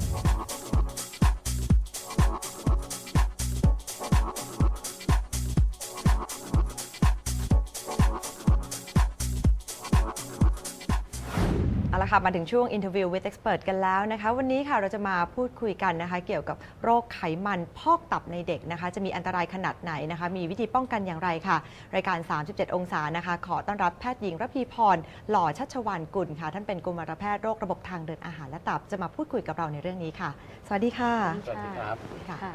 Okay. ละค่ะมาถึงช่วง Interview with Expert กันแล้วนะคะ วันนี้ค่ะเราจะมาพูดคุยกันนะคะ เกี่ยวกับโรคไขมันพอกตับในเด็กนะคะ จะมีอันตรายขนาดไหนนะคะ มีวิธีป้องกันอย่างไรค่ะ รายการ 37 องศานะคะ ขอต้อนรับแพทย์หญิงระพีพร หล่อชัชวานกุลค่ะ ท่านเป็นกุมารแพทย์โรคระบบทางเดินอาหารและตับจะมาพูดคุยกับเราในเรื่องนี้ค่ะ สวัสดีค่ะสวัสดีครับค่ะค่ะ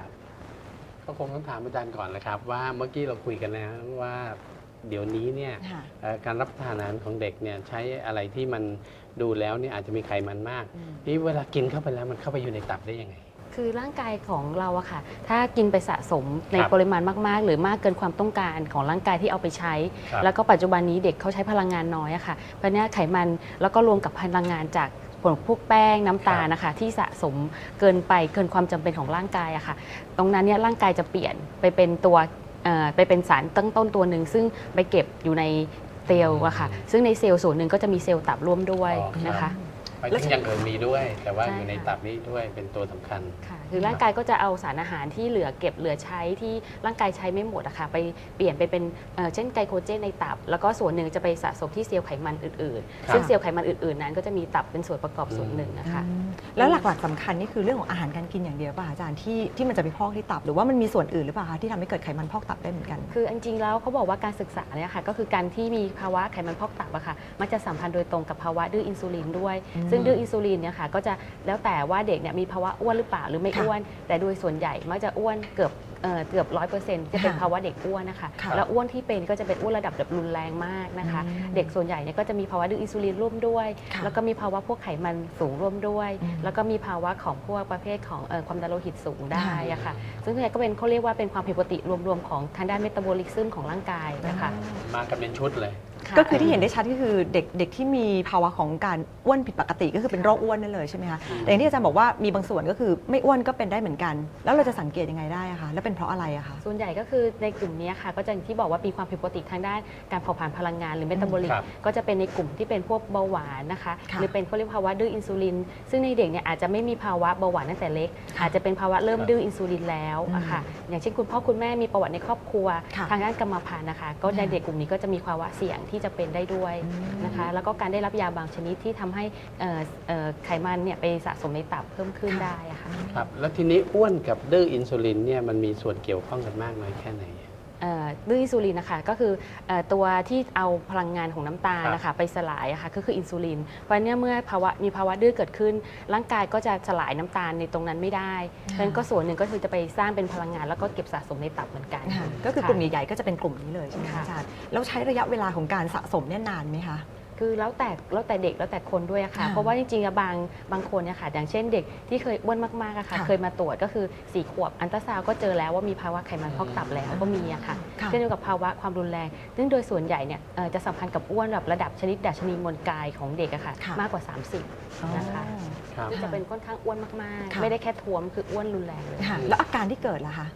ก็คงต้องถามอาจารย์ก่อนนะครับ ว่าเมื่อกี้เราคุยกันนะว่าเดี๋ยวนี้เนี่ยค่ะเอ่อการรับประทานอาหารของเด็กเนี่ยใช้อะไรที่มัน ดูแล้วเนี่ยอาจจะมีไขมันมากอืมนี่เวลากินเข้าไปแล้วมันเข้าไปอยู่ในตับได้ยังไง คือร่างกายของเราอะค่ะ ถ้ากินไปสะสมในครับปริมาณมาก ๆ หรือมากเกินความต้องการของร่างกายที่เอาไปใช้ครับแล้วก็ปัจจุบันนี้เด็กเขาใช้พลังงานน้อยอะค่ะ เพราะเนี้ยไขมันแล้วก็รวมกับพลังงานจากพวกแป้งน้ำตาลนะคะ ที่สะสมเกินไปเกินความจำเป็นของร่างกายอะค่ะ ตรงนั้นเนี่ยร่างกายจะเปลี่ยนไปเป็นตัวเอ่อไปเป็นสารตั้งต้นตัวหนึ่งซึ่งไปเก็บอยู่ใน เซลล์อะค่ะ ซึ่งในเซลล์ส่วนหนึ่งก็จะมีเซลล์ตับร่วมด้วยอ๋อครับนะคะ ไปถึงอย่างอื่นมีด้วย แต่ว่าใช่อยู่ในค่ะตับนี้ด้วยเป็นตัวสำคัญ ค่ะ คือร่างกายก็จะเอาสารอาหารที่เหลือเก็บเหลือใช้ที่ร่างกายใช้ไม่หมดอะค่ะไปเปลี่ยนไปเป็นเอ่อเช่นไกลโคเจนในตับ แล้วก็ส่วนหนึ่งจะไปสะสมที่เซลล์ไขมันอื่นครับๆซึ่งเซลล์ไขมันอื่นๆ นั้นก็จะมีตับเป็นส่วนประกอบส่วนหนึ่งนะคะอืมแล้วหลักๆสำคัญนี่คือเรื่องของอาหารการกินอย่างเดียวป่ะอาจารย์ที่ที่มันจะไปพอกที่ตับหรือว่ามันมีส่วนอื่นหรือเปล่าคะที่ทำให้เกิดไขมันพอกตับได้เหมือนกัน คือจริงๆแล้วเขาบอกว่าการศึกษาเนี่ยค่ะก็คือการที่มีภาวะไขมันพอกตับอะค่ะมันจะสัมพันธ์โดยตรงกับภาวะดื้ออินซูลินด้วยอืมซึ่งดื้ออินซูลินเนี่ยค่ะก็จะแล้วแต่ว่าเด็กเนี่ยมีภาวะอ้วนหรือเปล่าหรือไม่ค่ะอ้วน แต่โดยส่วนใหญ่มักจะอ้วนเกือบเอ่อเกือบร้อยเปอร์เซ็นต์จะเป็นค่ะภาวะเด็กอ้วนนะคะค่ะแล้วอ้วนที่เป็นก็จะเป็นอ้วนระดับแบบรุนแรงมากนะคะอืมเด็กส่วนใหญ่เนี่ยก็จะมีภาวะดื้ออินซูลินร่วมด้วยค่ะแล้วก็มีภาวะพวกไขมันสูงร่วมด้วยอืมแล้วก็มีภาวะของพวกประเภทของเอ่อความดันโลหิตสูงได้ค่ะอะค่ะ ซึ่งส่วนใหญ่ก็เป็นเขาเรียกว่าเป็นความผิดปกติรวมๆของทางด้านเมตาบอลิซึมของร่างกายนะคะ มากันเป็นชุดเลยะ ก็คือที่เห็นได้ชัดก็คือเด็กเด็กที่มีภาวะของการอ้วนผิดปกติก็คือเป็นโรคอ้วนนั่นเลยใช่ไหมคะอืมแต่อย่างที่อาจารย์บอกว่ามีบางส่วนก็คือไม่อ้วนก็เป็นได้เหมือนกัน แล้วเราจะสังเกตยังไงได้อะคะแล้วเป็นเพราะอะไรอะคะส่วนใหญ่ก็คือในกลุ่มนี้ค่ะก็จะอย่างที่บอกว่ามีความผิดปกติทางด้านการเผาผลาญพลังงานหรือเมตาบอลิกครับก็จะเป็นในกลุ่มที่เป็นพวกเบาหวานนะคะค่ะหรือเป็นเขาเรียกภาวะดื้ออินซูลิน ซึ่งในเด็กเนี่ยอาจจะไม่มีภาวะเบาหวานตั้งแต่เล็กค่ะอาจจะเป็นภาวะเริ่มครับดื้ออินซูลินแล้วอะค่ะอย่างเช่นคุณพ่อคุณแม่มีประวัติในครอบครัวค่ะทางด้านกรรมพันธุ์นะคะ ก็ในเด็กกลุ่มนี้ก็จะมีภาวะเสี่ยงที่จะเป็นได้ด้วยอืมนะคะ แล้วก็การได้รับยาบางชนิดที่ทำให้เอ่อเอ่อไขมันเนี่ยไปสะสมในตับเพิ่มขึ้นค่ะได้อะค่ะ ครับ แล้วทีนี้อ้วนกับดื้ออินซูลินเนี่ยมันมีส่วนเกี่ยวข้องกันมากน้อยแค่ไหนเอ่อ ดื้ออินซูลินนะคะก็คือเอ่อตัวที่เอาพลังงานของน้ำตาลครับนะคะไปสลายอะค่ะก็คืออินซูลิน เพราะฉะนั้นเมื่อภาวะมีภาวะดื้อเกิดขึ้น ร่างกายก็จะสลายน้ำตาลในตรงนั้นไม่ได้เพราะฉะนั้นก็ส่วนหนึ่งก็คือจะไปสร้างเป็นพลังงาน แล้วก็เก็บสะสมในตับเหมือนกัน ค่ะก็คือกลุ่มใหญ่ๆก็จะเป็นกลุ่มนี้เลยใช่ไหมคะค่ะ อาจารย์แล้วใช้ระยะเวลาของการสะสมเนี่ยนานไหมคะ คือแล้วแต่แล้วแต่เด็กแล้วแต่คนด้วยอะค่ะ ค่ะเพราะว่าจริงๆอะบางบางคนเนี่ยค่ะ อย่างเช่นเด็กที่เคยอ้วนมากๆอะค่ะ ค่ะ เคยมาตรวจก็คือ4ขวบอันตราซาวด์ก็เจอแล้วว่ามีภาวะไขมันพอกตับแล้วก็มีอะค่ะ ค่ะ เช่นเดียวกับภาวะความรุนแรง ซึ่งโดยส่วนใหญ่เนี่ยเอ่อจะสัมพันธ์กับอ้วนแบบระดับชนิดดัชนีมวลกายของเด็กอะค่ะ ค่ะ มากกว่า 30 นะคะครับ ซึ่งจะเป็นค่อนข้างอ้วนมากค่ะ ๆ ไม่ได้แค่ท้วมคืออ้วนรุนแรงเลย ค่ะแล้วอาการที่เกิดล่ะคะ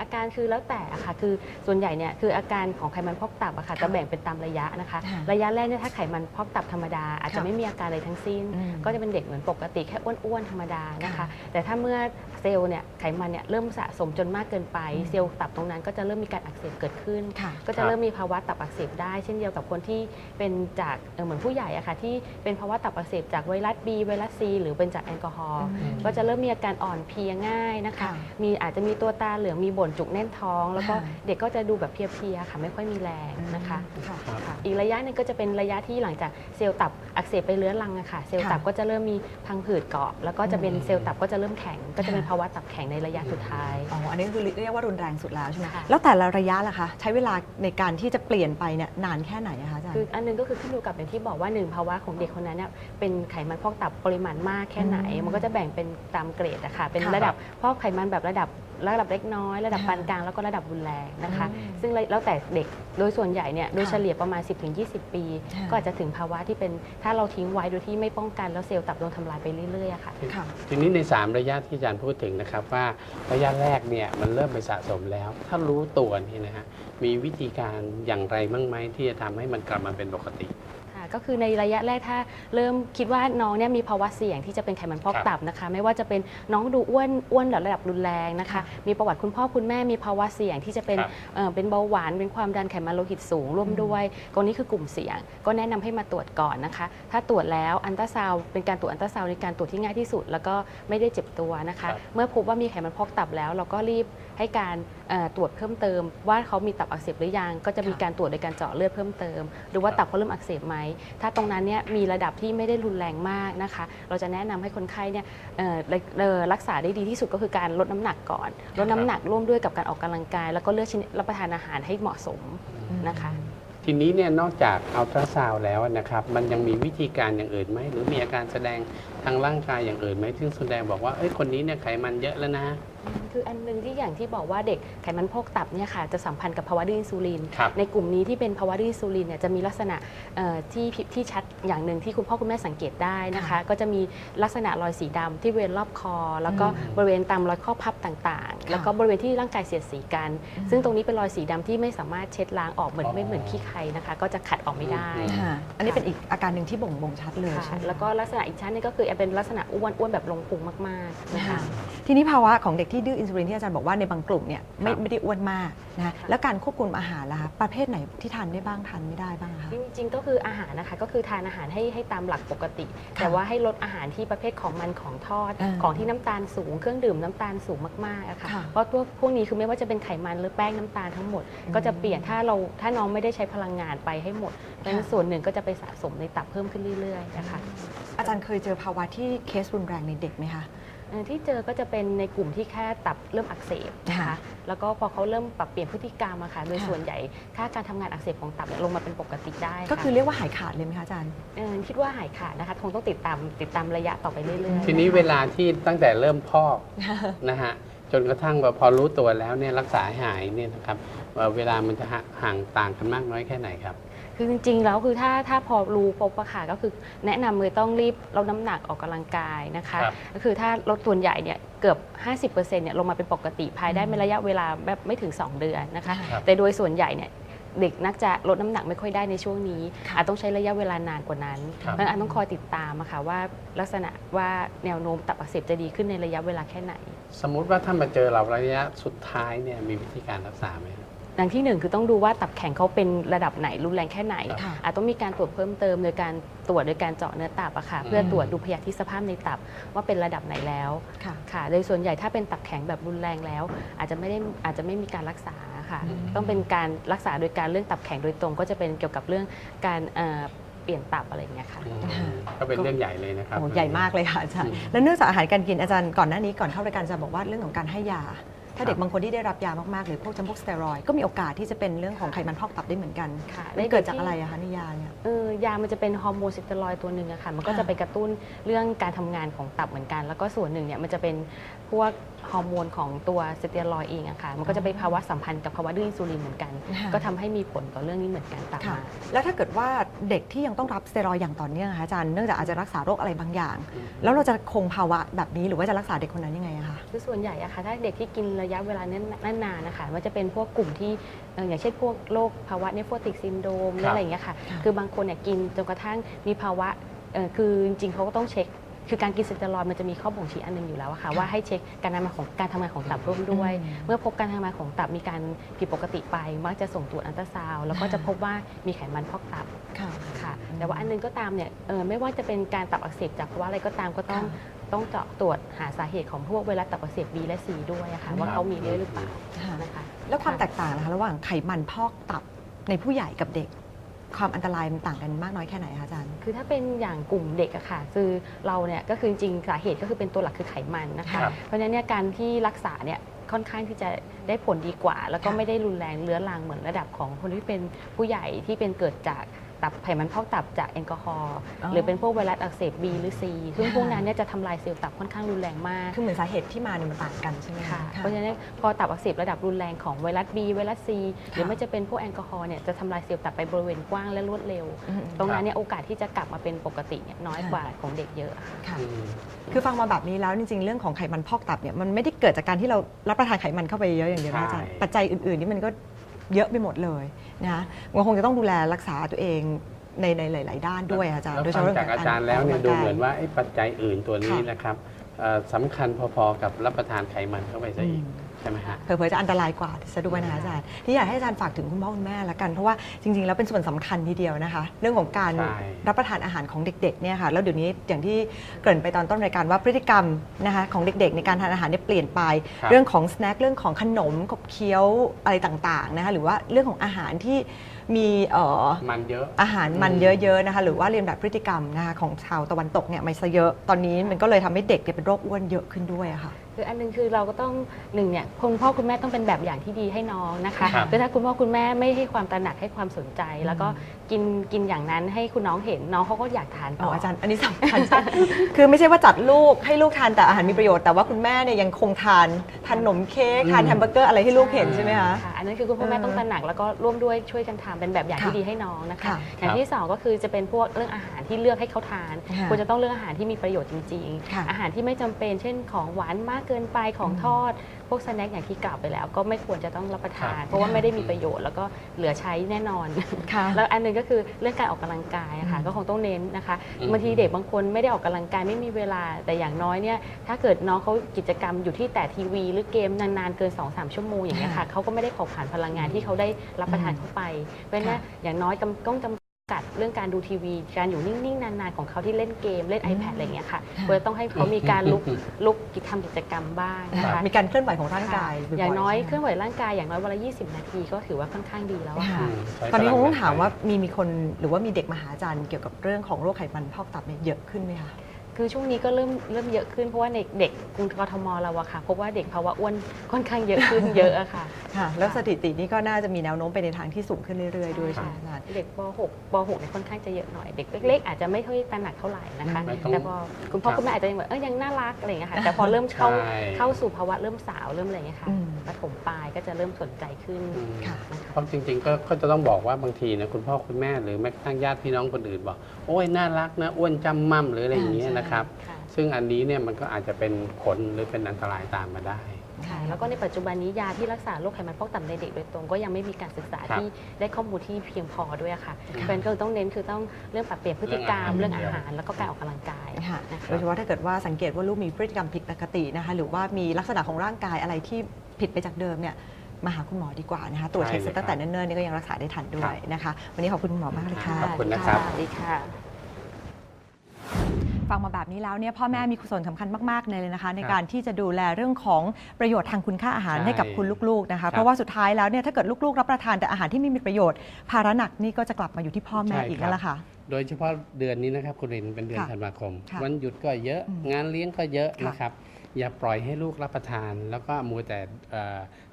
อาการคือแล้วแต่อะค่ะคือส่วนใหญ่เนี่ยคืออาการของไขมันพอกตับอะค่ะค่ะจะแบ่งเป็นตามระยะนะคะ ค่ะระยะแรกเนี่ยถ้าไขมันพอกตับธรรมดา อาจจะค่ะไม่มีอาการอะไรทั้งสิ้น อืมก็จะเป็นเด็กเหมือนปกติแค่อ้วนๆธรรมดานะคะ ค่ะแต่ถ้าเมื่อเซลล์เนี่ยไขมันเนี่ยเริ่มสะสมจนมากเกินไป อืม เซลล์ตับตรงนั้นก็จะเริ่มมีการอักเสบเกิดขึ้น ค่ะ ก็จะเริ่มมีภาวะตับอักเสบได้ เช่นเดียวกับคนที่เป็นจากเอ่อเหมือนผู้ใหญ่อะค่ะที่เป็นภาวะตับอักเสบจากไวรัส B ไวรัส C หรือเป็นจากแอลกอฮอล์ อืม ก็จะเริ่มมีอาการอ่อนเพลียง่ายนะคะ ค่ะมีอาจจะมีตัวตาเหลือง มีบ่นจุกแน่นท้อง แล้วก็ค่ะเด็กก็จะดูแบบเพลียๆค่ะ ไม่ค่อยมีแรงนะคะค่ะครับค่ะอีกระยะหนึงก็จะเป็นระยะที่หลังจากเซลล์ตับอักเสบไปเรื้อรังอะค่ะ เซลล์ค่ะตับก็จะเริ่มมีพังผืดเกาะ แล้วก็จะเป็นอืมเซลล์ตับก็จะเริ่มแข็ง ก็จะเป็นค่ะภาวะตับแข็งในระยะสุดท้าย อ๋อ อันนี้คือเรียกว่ารุนแรงสุดแล้วใช่ไหมค่ะแล้วแต่ละระยะล่ะคะ ใช้เวลาในการที่จะเปลี่ยนไปเนี่ยนานแค่ไหนอะคะอาจารย์ คืออันหนึงก็คือขึ้นอยู่กับอย่างที่บอกว่าหนึ่งภาวะของเด็กคนนั้นเนี่ยเป็นไขมันพอกตับปริมาณมากแค่ไหนอืมมันก็จะแบ่งเป็นตามเกรดอะค่ะ เป็นค่ะระดับพอกไขมันแบบระดับ ระดับเล็กน้อย ระดับค่ะปานกลางแล้วก็ระดับรุนแรงนะคะอืมซึ่งแล้วแต่เด็กโดยส่วนใหญ่เนี่ยโดยค่ะเฉลี่ยประมาณ 10-20 ปีค่ะก็อาจจะถึงภาวะที่เป็นถ้าเราทิ้งไว้โดยที่ไม่ป้องกันแล้วเซลล์ตับโดนทำลายไปเรื่อยๆอะค่ะค่ะทีนี้ใน 3 ระยะที่อาจารย์พูดถึงนะครับว่าระยะแรกเนี่ยมันเริ่มไปสะสมแล้ว ถ้ารู้ตัวนี่นะฮะมีวิธีการอย่างไรบ้างไหมที่จะทำให้มันกลับมาเป็นปกติค่ะ ก็คือในระยะแรกถ้าเริ่มคิดว่าน้องเนี่ยมีภาวะเสี่ยงที่จะเป็นไขมันพอกครับตับนะคะ ไม่ว่าจะเป็นน้องดูอ้วนอ้วนระดับรุนแรงนะคะ มีประวัติคุณพ่อคุณแม่มีภาวะเสี่ยงที่จะเป็นครับเอ่อเป็นเบาหวานเป็นความดันไขมันโลหิตสูงร่วมด้วยกรณีคือกลุ่มเสี่ยง ก็แนะนำให้มาตรวจก่อนนะคะ ถ้าตรวจแล้วอันตราซาวด์เป็นการตรวจอันตราซาวด์ในการตรวจที่ง่ายที่สุด แล้วก็ไม่ได้เจ็บตัวนะคะครับเมื่อพบว่ามีไขมันพอกตับแล้ว เราก็รีบ ให้การเอ่อตรวจเพิ่มเติม ว่าเขามีตับอักเสบหรือยัง ก็จะมีการตรวจโดยการเจาะเลือดเพิ่มเติม ดูว่าตับเขาเริ่มอักเสบไหม ถ้าตรงนั้นเนี่ยมีระดับที่ไม่ได้รุนแรงมากนะคะ เราจะแนะนำให้คนไข้เนี่ยเอ่อเอ่อเอ่อรักษาได้ดีที่สุดก็คือการลดน้ำหนักก่อน ลดน้ำหนักร่วมด้วยกับการออกกำลังกาย แล้วก็เลือกชนิดรับประทานอาหารให้เหมาะสมนะคะทีนี้เนี่ยนอกจากอัลตราซาวด์แล้วนะครับ มันยังมีวิธีการอย่างอื่นไหมหรือมีอาการแสดงทางร่างกายอย่างอื่นไหมซึ่งแสดงบอกว่าเอ้ยคนนี้เนี่ยไขมันเยอะแล้วนะ คืออันหนึงที่อย่างที่บอกว่าเด็กไขมันพอกตับเนี่ยค่ะจะสัมพันธ์กับภาวะดื้ออินซูลิน ครับในกลุ่มนี้ที่เป็นภาวะดื้ออินซูลินเนี่ยจะมีลักษณะเอ่อที่ผิที่ชัดอย่างหนึ่งที่คุณพ่อคุณแม่สังเกตได้นะคะค่ะก็จะมีลักษณะรอยสีดำที่บริเวณรอบคอ แล้วก็อืมบริเวณตามรอยข้อพับต่างๆ แล้วก็บริเวณที่ร่างกายเสียดสีกัน อืม ซึ่งตรงนี้เป็นรอยสีดำที่ไม่สามารถเช็ดล้างออกเหมือนอ๋อไม่เหมือนขี้ใครนะคะ ก็จะขัดออกไม่ได้ อืม ค่ะอันนี้เป็นอีกอาการหนึ่งที่บ่งบ่งชัดเลยค่ะใช่ไหม แล้วก็ลักษณะอีกชั้นหนึงก็คือเป็นลักษณะอ้วนอ้วนแบบลงพุงมากๆนะคะ ค่ะ ทีนี้ภาวะของเด็กที่ดื้ออินซูลินที่อาจารย์บอกว่าในบางกลุ่มเนี่ยไม่ครับไม่ได้อ้วนมากนะค่ะแล้วการควบคุมอาหารล่ะคะประเภทไหนที่ทานได้บ้างทานไม่ได้บ้างคะ จริงๆ ก็คืออาหารนะคะก็คือทานอาหารให้ให้ตามหลักปกติ แต่ว่าให้ลดอาหารที่ประเภทของมันของทอดอ่าของที่น้ำตาลสูงเครื่องดื่มน้ำตาลสูงมากๆอะค่ะค่ะเพราะตัวพวกนี้คือไม่ว่าจะเป็นไขมันหรือแป้งน้ำตาลทั้งหมดอืมก็จะเปลี่ยนถ้าเราถ้าน้องไม่ได้ใช้พลังงานไปให้หมดเพราะฉะนั้นค่ะส่วนหนึ่งก็จะไปสะสมในตับเพิ่มขึ้นเรื่อยๆนะคะอาจารย์เคยเจอภาวะที่เคสรุนแรงในเด็กไหมคะเอ่อ ที่เจอก็จะเป็นในกลุ่มที่แค่ตับเริ่มอักเสบนะคะค่ะแล้วก็พอเขาเริ่มปรับเปลี่ยนพฤติกรรมอะค่ะโดยค่ะส่วนใหญ่ค่าการทำงานอักเสบของตับเนี่ยลงมาเป็นปกติได้ ก็ะคือเรียกว่าหายขาดเลยไหมคะอาจารย์เอ่อคิดว่าหายขาดนะคะคงต้องติดตามติดตามระยะต่อไปเรื่อยๆ ทีนี้เวลาที่ตั้งแต่เริ่มพอกนะฮะจนกระทั่งว่าพอรู้ตัวแล้วเนี่ยรักษาให้หายเนี่ยนะครับเอ่อเวลามันจะห่างต่างกันมากน้อยแค่ไหนครับ คือจริงๆแล้วคือถ้าถ้าพอรู้พบอะค่ะก็คือแนะนำเลยต้องรีบลดน้ำหนักออกกำลังกายนะคะ ครับ ก็คือถ้าลดส่วนใหญ่เนี่ยเกือบ 50%เนี่ยลงมาเป็นปกติภายได้อืมในระยะเวลาแบบไม่ถึง 2 เดือนนะคะ ครับ แต่โดยส่วนใหญ่เนี่ยเด็กนักจะลดน้ำหนักไม่ค่อยได้ในช่วงนี้ค่ะอาจต้องใช้ระยะเวลานานกว่านั้นครับ เพราะฉะนั้นอาจต้องคอยติดตามอะค่ะว่าลักษณะว่าแนวโน้มตับอักเสบจะดีขึ้นในระยะเวลาแค่ไหน สมมุติว่าถ้ามาเจอเราระยะสุดท้ายเนี่ยมีวิธีการรักษาไหมครั บอย่างที่หนึ่งคือต้องดูว่าตับแข็งเขาเป็นระดับไหนรุนแรงแค่ไหนค่ะอาจต้องมีการตรวจเพิ่มเติมโดยการตรวจโดยการเจาะเนื้อตับอะค่ะอืมเพื่อตรวจดูพยาธิสภาพในตับว่าเป็นระดับไหนแล้วค่ะค่ะโดยส่วนใหญ่ถ้าเป็นตับแข็งแบบรุนแรงแล้ว อาจจะไม่ได้อาจจะไม่มีการรักษาค่ะอืมต้องเป็นการรักษาโดยการเรื่องตับแข็งโดยตรง ก็จะเป็นเกี่ยวกับเรื่องการเอ่อเปลี่ยนตับอะไรอย่างเงี้ยค่ะอืมก็เป็นเรื่องใหญ่เลยนะครับโอ้ใหญ่มากเลยค่ะอาจารย์อืมแล้วเนื่องจากอาหารการกินอาจารย์ก่อนหน้านี้ก่อนเข้ารายการอาจะบอกว่าเรื่องของการให้ยา ถ้าเด็คกรับบางคนที่ได้รับยามากๆ หรือพวกจำพวกสเตียรอยด์ก็มีโอกาสที่จะเป็นเรื่องของไขมันพอกตับได้เหมือนกันค่ะมันเกิดจากอะไรอะคะในยาเนี่ย เออยามันจะเป็นฮอร์โมนสเตียรอยด์ตัวหนึ่งอะค่ะ มันก็ค่ะจะไปกระตุ้นเรื่องการทำงานของตับเหมือนกัน แล้วก็ส่วนหนึ่งเนี่ยมันจะเป็นพวกฮอร์โมนของตัวสเตียรอยด์เองอะค่ะ มันก็จะไปภาวะสัมพันธ์กับภาวะดื้ออินซูลินเหมือนกัน ค่ะ ก็ทำให้มีผลต่อเรื่องนี้เหมือนกันตามค่ะ มา แล้วถ้าเกิดว่าเด็กที่ยังต้องรับสเตียรอยด์อย่างต่อเนื่องอะคะอาจารย์ เนื่องจากอาจจะรักษาโรคอะไรบางอย่างอืมแล้วเราจะคงภาวะแบบนี้หรือว่าจะรักษาเด็กคนนั้นยังไงอะคะ คือส่วนใหญ่อะค่ะถ้าเด็กที่กินระยะเวลานั้นนานๆนะคะมันจะเป็นพวกกลุ่มที่เอ่ออย่างเช่นพวกโรคภาวะเนฟโรติกซินโดมหรืออะไรอย่างเงี้ยค่ะค่ะ คือบางคนเนี่ยกินจนกระทั่งมีภาวะเอ่อคือจริงๆเขาก็ต้องเช็คคือการกินสเตียรอยด์มันจะมีข้อบ่งชี้อันหนึงอยู่แล้วอะค่ะว่าให้เช็คการทำงานของการทำงานของตับร่วมด้วยอืมเมื่อพบการทำงานของตับมีการผิดปกติไป มักจะส่งตรวจอัลตราซาวด์แล้วก็จะพบว่ามีไขมันพอกตับค่ะค่ะแต่ว่าอันหนึงก็ตามเนี่ยเอ่อไม่ว่าจะเป็นการตับอักเสบจากภาวะอะไรก็ตามก็ต้องค่ะ ต้องเจาะตรวจหาสาเหตุของพวกไวรัสตับอักเสบ B และ C ด้วยอะค่ะว่าเขามีด้วยหรือเปล่าค่ะนะคะแล้วความแตกต่างนะคะระหว่างไขมันพอกตับในผู้ใหญ่กับเด็ก ความอันตรายมันต่างกันมากน้อยแค่ไหนคะอาจารย์ คือถ้าเป็นอย่างกลุ่มเด็กอะค่ะคือเราเนี่ยก็คือจริงๆสาเหตุก็คือเป็นตัวหลักคือไขมันนะคะครับ เพราะฉะนั้นเนี่ยการที่รักษาเนี่ยค่อนข้างที่จะได้ผลดีกว่า แล้วก็ค่ะไม่ได้รุนแรงเรื้อรังเหมือนระดับของคนที่เป็นผู้ใหญ่ที่เป็นเกิดจาก ตับไขมันพอกตับจากแอลกอฮอล์อ๋อหรือเป็นพวกไวรัสอักเสบ B หรือ C ซึ่งค่ะพวกนั้นเนี่ยจะทำลายเซลล์ตับค่อนข้างรุนแรงมากคือเหมือนสาเหตุที่มาเนี่ยมันต่างกันใช่ไหมค่ะเพราะฉะนั้นพอตับอักเสบระดับรุนแรงของไวรัส B ไวรัส C หรือไม่จะเป็นพวกแอลกอฮอล์เนี่ยจะทำลายเซลล์ตับไปบริเวณกว้างและรวดเร็วอืมตรงนั้นเนี่ยโอกาสที่จะกลับมาเป็นปกติเนี่ยน้อยกว่าของเด็กเยอะค่ะค่ะอืมคือฟังมาแบบนี้แล้วจริงๆ เรื่องของไขมันพอกตับเนี่ยมันไม่ได้เกิดจากการที่เรารับประทานไขมันเข้าไปเยอะอย่างเดียวนะอาจารย์ใช่ปัจจัยอื่นๆนี่มันก็ เยอะไปหมดเลยนะคะมันคงจะต้องดูแลรักษาตัวเองในในหลาย ๆ ด้านด้วยอาจารย์แล้วโดยเฉฟังพาะจากอาจารย์แล้วเนี่ยกดูกำงกเหมือนว่าไอ้ปัจจัยอื่นตัวนี้ค่ะนะครับเอ่อสำคัญพอ ๆ กับรับประทานไขมันเข้าไปซะอีกอืมใช่ไหมฮะเผลอๆจะอันตรายกว่าซะด้วยนะคะอาจารย์ที่อยากให้อาจารย์ฝากถึงคุณพ่อคุณแม่ละกัน เพราะว่าจริงๆ แล้วเป็นส่วนสำคัญทีเดียวนะคะ เรื่องของการใช่รับประทานอาหารของเด็กๆเนี่ยค่ะแล้วเดี๋ยวนี้อย่างที่เกริ่นไปตอนต้นรายการว่าพฤติกรรมนะคะของเด็กๆ ในการทานอาหารเนี่ยเปลี่ยนไปครับเรื่องของสแน็คเรื่องของขนมขบเคี้ยวอะไรต่างๆนะคะหรือว่าเรื่องของอาหารที่มีเอ่อมันเยอะอาหารมันเยอะๆนะคะหรือว่าเรียนแบบพฤติกรรมนะคะของชาวตะวันตกเนี่ยมันซะเยอะตอนนี้มันก็เลยทำให้เด็กเนี่ยเป็นโรคอ้วนเยอะขึ้นด้วยอะค่ะ คืออันหนึงคือเราก็ต้องหนึ่งเนี่ยคุณพ่อคุณแม่ต้องเป็นแบบอย่างที่ดีให้น้องนะคะครับ คือถ้าคุณพ่อคุณแม่ไม่ให้ความตระหนักให้ความสนใจ แล้วก็กินกินอย่างนั้นให้คุณน้องเห็นน้องเขาก็อยากทานอ๋ต่อออาจารย์ อันนี้สำคัญใช่คือไม่ใช่ว่าจัดลูกให้ลูกทานแต่อาหารมีประโยชน์แต่ว่าคุณแม่เนี่ยยังคงทานทานขนมเค้กทานอืมแฮมเบอร์เกอร์อะไรให้ลูกเห็นใช่ไหมคะ ค่ะอันนั้นคือคุณพ่อแม่เออต้องตระหนักแล้วก็ร่วมด้วยช่วยกันทำเป็นแบบอย่างค่ะที่ดีให้น้องนะคะ ค่ะอย่างที่สองก็คือจะเป็นพวกเรื่องอาหารที่เลือกให้เขาทานค่ะควรจะต้องเลือกอาหารที่มีประโยชน์จริงค่ะ ๆ อาหารที่ไม่จำเป็น เช่นของหวานมากเกินไปของอืมทอด พวกสแน็คอย่างที่กล่าวไปแล้ว ก็ไม่ควรจะต้องรับประทานครับเพราะว่าค่ะไม่ได้มีประโยชน์แล้วก็เหลือใช้แน่นอนค่ะแล้วอันหนึงก็คือเรื่องการออกกำลังกายอะค่ะอืมก็คงต้องเน้นนะคะอืมบางทีเด็กบางคนไม่ได้ออกกำลังกายไม่มีเวลาแต่อย่างน้อยเนี่ยถ้าเกิดน้องเขากิจกรรมอยู่ที่แต่ทีวี หรือเกมนานๆเกิน2-3ชั่วโมงอย่างเงี้ยค่ะเขาก็ไม่ได้เผาผลาญพลังงานที่เขาได้รับประทานเข้าไปเพราะฉะนั้นเนี่ยอย่างน้อยกำต้องจำ กัดเรื่องการดูทีวีการอยู่นิ่ง ๆ นาน ๆ ของเขาที่เล่นเกมเล่น iPad อะไรอย่างเงี้ยค่ะควรจะต้องให้เขามีการลุกลุกกิจทำกิจกรรมบ้างนะคะมีการเคลื่อนไหวของร่างกายค่ะบ่ๆอย่างน้อยใช่ไหมเคลื่อนไหวร่างกายอย่างน้อยวันละ 20 นาทีก็ถือว่าค่อนข้างดีแล้วอะค่ะค่ะอืมใช้ตอนนี้คงต้องพลัถามงงนว่ามีมีคนหรือว่ามีเด็กมาหาอาจารย์เกี่ยวกับเรื่องของโรคไขมันพอกตับเนี่ยเยอะขึ้นไหมคะ คือช่วงนี้ก็เริ่มเริ่มเยอะขึ้นเพราะว่าเด็กเด็กกรุงกทมเราอะค่ะพบว่าเด็กภาวะอ้วนค่อนข้างเยอะขึ้นเยอะอะค่ะ ค่ะ แล้วสถิตินี้ก็น่าจะมีแนวโน้มไปในทางที่สูงขึ้นเรื่อยๆด้วยใช่ไหมอาจารย์เด็กป .6 ป .6 เนี่ยค่อนข้างจะเยอะหน่อยเด็กเล็กๆอาจจะไม่ค่อยตระหนักเท่าไหร่นะคะไม่ต้องแต่พอคุณพ่อครับคุณแม่อาจจะยังแบบเอ้ยยังน่ารักอะไรอย่างเงี้ยค่ะแต่พอเริ่มเข้าใช่ เข้าสู่ภาวะเริ่มสาวเริ่มอะไรอย่างเงี้ยค่ะ อืม ปฐมปลายก็จะเริ่มสนใจขึ้นอืมค่ะนะคะ เพราะจริงๆก็ก็จะต้องบอกว่าบางทีนะคุณพ่อคุณแม่หรือแม้กระทั่งญาติพี่น้องคนอื่นบอก โอ้ยน่ารักนะอ้วนจำมั่มหรืออะไรอย่างเงี้ยอ่าใช่นะครับ ค่ะ ซึ่งอันนี้เนี่ยมันก็อาจจะเป็นผลหรือเป็นอันตรายตามมาได้ ค่ะแล้วก็ในปัจจุบันนี้ยาที่รักษาโรคไขมันพอกตับในเด็กโดยตรงก็ยังไม่มีการศึกษาครับที่ได้ข้อมูลที่เพียงพอด้วยอะค่ะค่ะ เพราะฉะนั้นก็ต้องเน้นคือต้องเรื่องปรับเปลี่ยนพฤติกรรมเรื่เรื่อองงอาอาหาหารร แล้วก็การออกกำลังกายค่ะนะคะ โดยเฉพาะถ้าเกิดว่าสังเกตว่าลูกมีพฤติกรรมผิดปกตินะคะ หรือว่ามีลักษณะของร่างกายอะไรที่ ผิดไปจากเดิมเนี่ยมาหาคุณหมอดีกว่านะคะตรวจเช็คใช่เลยตั้งแต่เนิ่นๆนี่ก็ยังรักษาได้ทันด้วยนะคะ วันนี้ขอบคุณคุณหมอมากเลยค่ะขอบคุณนะครับสวัสดีค่ะฟังมาแบบนี้แล้วเนี่ยพ่อแม่มีส่วนสำคัญมากๆเลยนะคะ ในครับการที่จะดูแลเรื่องของประโยชน์ทางคุณค่าอาหารใช่ให้กับคุณลูกๆนะครัคะบเพราะว่าสุดท้ายแล้วเนี่ยถ้าเกิดลูกๆ รับประทานแต่อาหารที่ไม่มีประโยชน์ ภาระหนักนี่ก็จะกลับมาอยู่ที่พ่อแม่ใช่อีกครับนั่นแหละค่ะโดยเฉพาะเดือนนี้นะครับคุณรินเป็นเดือนค่ะธันวาคมค่ะวันหยุดก็เยอะอืมงานเลี้ยงก็เยอะค่ะนะครับ อย่าปล่อยให้ลูกรับประทาน แล้วก็มัวแต่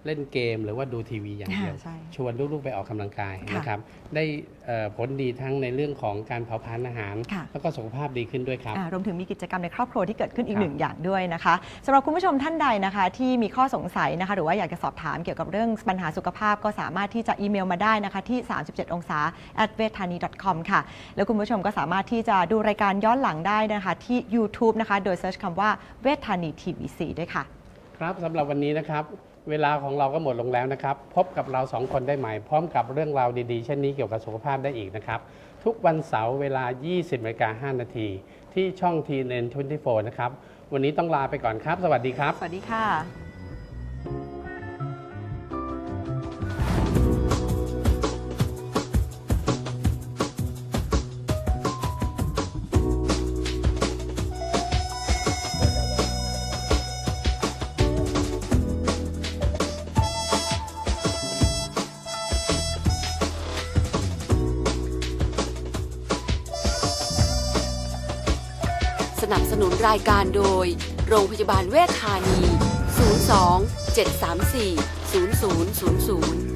เอ่อเล่นเกมหรือว่าดูทีวีอย่างเดียวอ่าใช่ชวนลูกๆไปออกกำลังกายค่ะนะครับ ได้เอ่อผลดีทั้งในเรื่องของการเผาผลาญอาหารค่ะแล้วก็สุขภาพดีขึ้นด้วยครับอ่ารวมถึงมีกิจกรรมในครอบครัวที่เกิดขึ้นอีกครับหนึ่งอย่างด้วยนะคะสำหรับคุณผู้ชมท่านใดนะคะ ที่มีข้อสงสัยนะคะ หรือว่าอยากจะสอบถามเกี่ยวกับเรื่องปัญหาสุขภาพ ก็สามารถที่จะอีเมลมาได้นะคะที่ 37 องศา at v e t h a n i com ค่ะ แล้วคุณผู้ชมก็สามารถที่จะดูรายการย้อนหลังได้นะคะที่ YouTube นะคะโดยเซิร์ชคำว่าเวทานีทีวีซีด้วยค่ะ ครับสำหรับวันนี้นะครับ เวลาของเราก็หมดลงแล้วนะครับ พบกับเราสองคนได้ใหม่ พร้อมกับเรื่องราวดีๆ เช่นนี้เกี่ยวกับสุขภาพได้อีกนะครับ ทุกวันเสาร์เวลา 20นา5นาที ที่ช่อง TN24 นะครับ วันนี้ต้องลาไปก่อนครับ สวัสดีครับ สวัสดีค่ะ นับสนุนรายการโดย โรงพยาบาลเวชธานี 02 734 0000